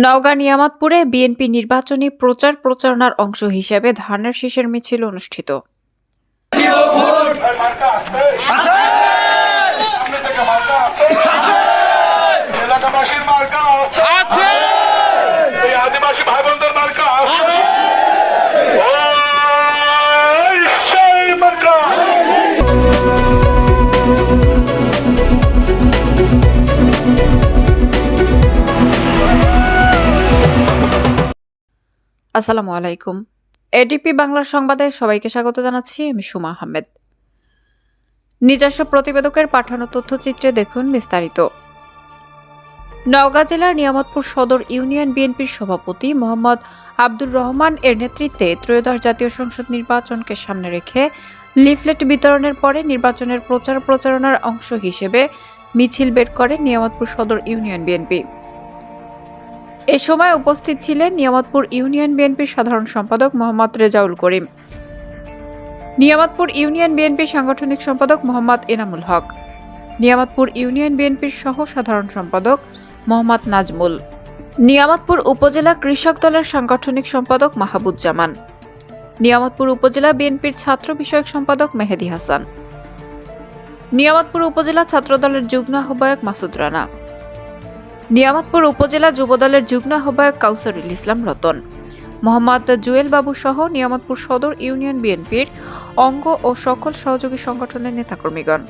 Naogaon নিয়ামতপুরে BNP নির্বাচনী প্রচার প্রচারণার অংশ হিসেবে ধানের শীষের মিছিল অনুষ্ঠিত। আসসালামু আলাইকুম। এডিপি বাংলার সংবাদে সবাইকে স্বাগত জানাচ্ছি, আমি সুমা আহমেদ। নিজস্ব প্রতিবেদকের পাঠানো তথ্যচিত্রে দেখুন বিস্তারিত। নওগাঁ জেলার নিয়ামতপুর সদর ইউনিয়ন বিএনপির সভাপতি মোহাম্মদ আব্দুর রহমান এর নেতৃত্বে ত্রয়োদশ জাতীয় সংসদ নির্বাচনকে সামনে রেখে লিফলেট বিতরণের পরে নির্বাচনের প্রচার প্রচারণার অংশ হিসেবে মিছিল বের করে নিয়ামতপুর সদর ইউনিয়ন বিএনপি। এ সময় উপস্থিত ছিলেন নিয়ামতপুর ইউনিয়ন বিএনপির সাধারণ সম্পাদক মোহাম্মদ রেজাউল করিম। নিয়ামতপুর ইউনিয়ন বিএনপির সাংগঠনিক সম্পাদক মোহাম্মদ এনামুল হক। নিয়ামতপুর ইউনিয়ন বিএনপির সহ সাধারণ সম্পাদক মোহাম্মদ নাজমুল। নিয়ামতপুর উপজেলা কৃষক দলের সাংগঠনিক সম্পাদক মাহবুজ্জামান নিয়ামতপুর উপজেলা বিএনপির ছাত্র বিষয়ক সম্পাদক মেহেদি হাসান। নিয়ামতপুর উপজেলা ছাত্রদলের যুগ্ম আহ্বায়ক মাসুদ রানা। নিয়ামতপুর উপজেলা যুবদলের যুগ্ম আহ্বায়ক কাউসারুল ইসলাম রতন। মোহাম্মদ জুয়েল বাবু সহ নিয়ামতপুর সদর ইউনিয়ন বিএনপির অঙ্গ ও সকল সহযোগী সংগঠনের নেতাকর্মীগণ।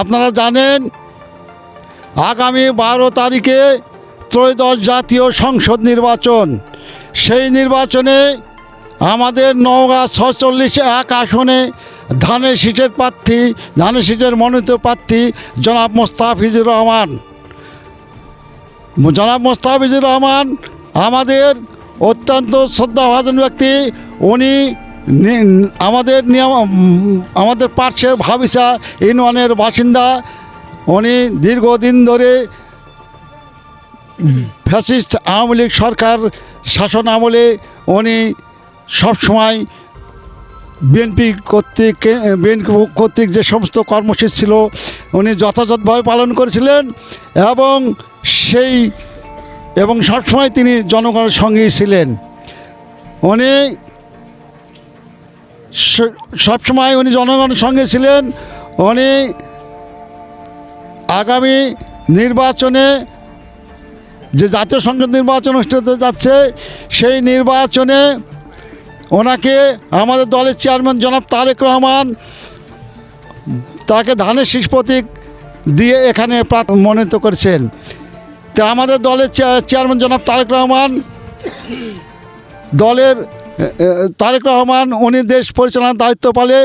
আপনারা জানেন, আগামী বারো তারিখে ত্রয়োদশ জাতীয় সংসদ নির্বাচন। সেই নির্বাচনে আমাদের নওগাঁ ছচল্লিশ এক আসনে ধানের শীষের প্রার্থী, ধানের শীষের মনোনীত প্রার্থী জনাব মোস্তাফিজুর রহমান। জনাব মোস্তাফিজুর রহমান আমাদের অত্যন্ত শ্রদ্ধাভাজন ব্যক্তি। উনি আমাদের নিয়ম, আমাদের পার্শ্বে ভাবিসা ইউনিয়নের বাসিন্দা। উনি দীর্ঘদিন ধরে ফ্যাসিস্ট আওয়ামী লীগ সরকার শাসন আমলে উনি সবসময় বিএনপি কর্তৃক বিএনপি কর্তৃক যে সমস্ত কর্মসূচি ছিল, উনি যথাযথভাবে পালন করেছিলেন এবং সেই, এবং সবসময় তিনি জনগণের সঙ্গেই ছিলেন। উনি সবসময় উনি জনগণের সঙ্গে ছিলেন। উনি আগামী নির্বাচনে যে জাতীয় সংসদ নির্বাচন অনুষ্ঠিত যাচ্ছে, সেই নির্বাচনে ওনাকে আমাদের দলের চেয়ারম্যান জনাব তারেক রহমান তাকে ধানের শীষ প্রতীক দিয়ে এখানে মনোনীত করেছেন। তো আমাদের দলের চেয়ারম্যান জনাব তারেক রহমান, দলের তারেক রহমান, উনি দেশ পরিচালনার দায়িত্ব পালে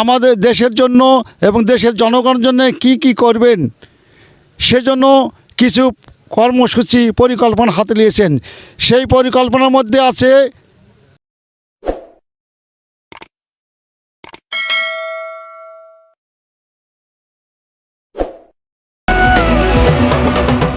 আমাদের দেশের জন্য এবং দেশের জনগণের জন্য কি কি করবেন, সেজন্য কিছু কর্মসূচি পরিকল্পনা হাতে নিয়েছেন। সেই পরিকল্পনার মধ্যে আছে